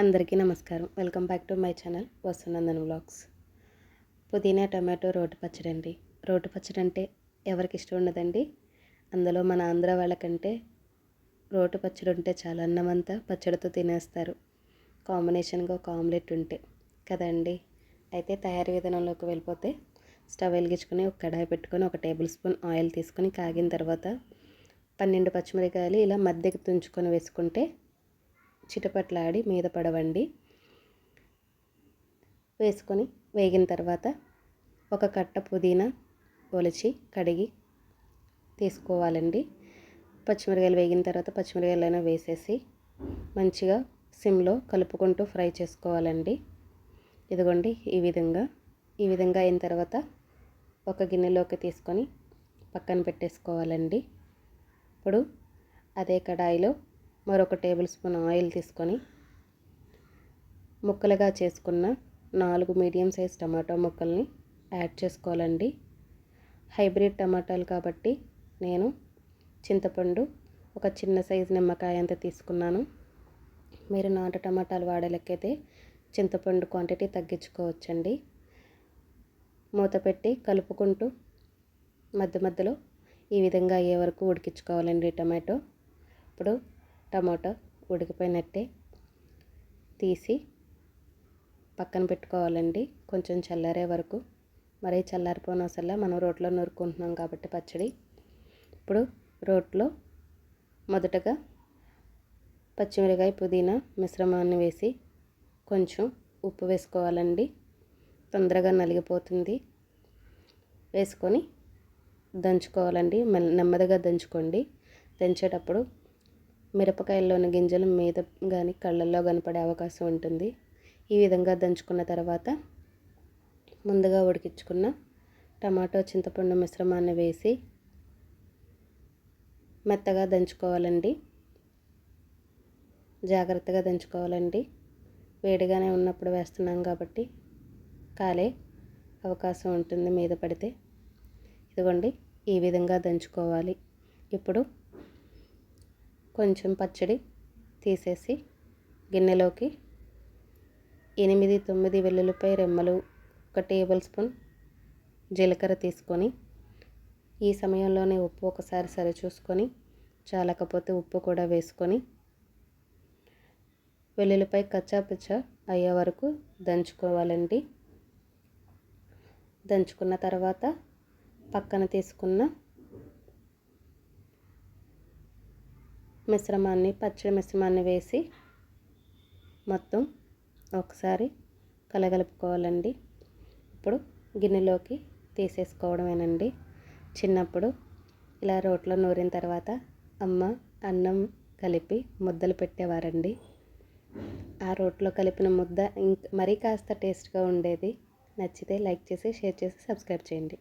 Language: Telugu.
అందరికీ నమస్కారం. Welcome back to my channel Vastunandan vlogs. పుదీనా టమాటో రోటి పచ్చడి అండి. రోటి పచ్చడి అంటే ఎవరికి ఇష్టం ఉండదండి? అందులో మన ఆంధ్ర వాళ్ళకంటే రోటి పచ్చడి ఉంటే చాలా అన్నమంతా పచ్చడితో తినేస్తారు. కాంబినేషన్గా ఒక ఆమ్లెట్ ఉంటే. కదండి? అయితే తయారీ విధానంలోకి వెళ్ళిపోతే స్టవ్ వెలిగించుకొని ఒక కడాయి పెట్టుకొని ఒక టేబుల్ స్పూన్ ఆయిల్ తీసుకొని కాగిన తర్వాత పన్నెండు పచ్చిమిరకాయలు ఇలా మధ్యకి తుంచుకొని వేసుకుంటే చిటపట్లాడి మీద పడవండి. వేసుకొని వేగిన తర్వాత ఒక కట్ట పుదీనా ఒలిచి కడిగి తీసుకోవాలండి. పచ్చిమిరకాయలు వేగిన తర్వాత పచ్చిమిరకాయలైనా వేసేసి మంచిగా సిమ్లో కలుపుకుంటూ ఫ్రై చేసుకోవాలండి. ఇదిగోండి ఈ విధంగా. ఈ విధంగా అయిన తర్వాత ఒక గిన్నెలోకి తీసుకొని పక్కన పెట్టేసుకోవాలండి. ఇప్పుడు అదే కడాయిలో మరొక టేబుల్ స్పూన్ ఆయిల్ తీసుకొని ముక్కలుగా చేసుకున్న నాలుగు మీడియం సైజ్ టమాటో ముక్కల్ని యాడ్ చేసుకోవాలండి. హైబ్రిడ్ టమాటాలు కాబట్టి నేను చింతపండు ఒక చిన్న సైజు నిమ్మకాయ అంత తీసుకున్నాను. మీరు నాటు టమాటాలు వాడేలకైతే చింతపండు క్వాంటిటీ తగ్గించుకోవచ్చండి. మూత పెట్టి కలుపుకుంటూ మధ్య మధ్యలో ఈ విధంగా అయ్యే వరకు ఉడికించుకోవాలండి టమాటో. ఇప్పుడు టమాటో ఉడికిపోయినట్టే తీసి పక్కన పెట్టుకోవాలండి. కొంచెం చల్లారే వరకు. మరీ చల్లారిపోనసల్లా మనం రోట్లో నూరుకుంటున్నాం కాబట్టి పచ్చడి. ఇప్పుడు రోట్లో మొదటగా పచ్చిమిరకాయ పుదీనా మిశ్రమాన్ని వేసి కొంచెం ఉప్పు వేసుకోవాలండి. తొందరగా నలిగిపోతుంది. వేసుకొని దంచుకోవాలండి. నెమ్మదిగా దంచుకోండి. దంచేటప్పుడు మిరపకాయల్లోని గింజలు మీద కానీ కళ్ళల్లో కనపడే అవకాశం ఉంటుంది. ఈ విధంగా దంచుకున్న తర్వాత ముందుగా ఉడికించుకున్న టమాటో చింతపండు మిశ్రమాన్ని వేసి మెత్తగా దంచుకోవాలండి. జాగ్రత్తగా దంచుకోవాలండి. వేడిగానే ఉన్నప్పుడు వేస్తున్నాం కాబట్టి కాలే అవకాశం ఉంటుంది మీద పడితే. ఇదిగోండి ఈ విధంగా దంచుకోవాలి. ఇప్పుడు కొంచెం పచ్చడి తీసేసి గిన్నెలోకి ఎనిమిది తొమ్మిది వెల్లుల్లిపాయ రెమ్మలు ఒక టేబుల్ స్పూన్ జీలకర్ర తీసుకొని ఈ సమయంలోనే ఉప్పు ఒకసారి సరిచూసుకొని చాలకపోతే ఉప్పు కూడా వేసుకొని వెల్లుల్లిపాయ కచ్చాపిచ్చ అయ్యే వరకు దంచుకోవాలండి. దంచుకున్న తర్వాత పక్కన తీసుకున్న మిశ్రమాన్ని పచ్చడి మిశ్రమాన్ని వేసి మొత్తం ఒకసారి కలగలుపుకోవాలండి. ఇప్పుడు గిన్నెలోకి తీసేసుకోవడమేనండి. చిన్నప్పుడు ఇలా రోట్లో నూరిన తర్వాత అమ్మ అన్నం కలిపి ముద్దలు పెట్టేవారండి. ఆ రోట్లో కలిపిన ముద్ద ఇంక మరీ కాస్త టేస్ట్గా ఉండేది. నచ్చితే లైక్ చేసి షేర్ చేసి సబ్స్క్రైబ్ చేయండి.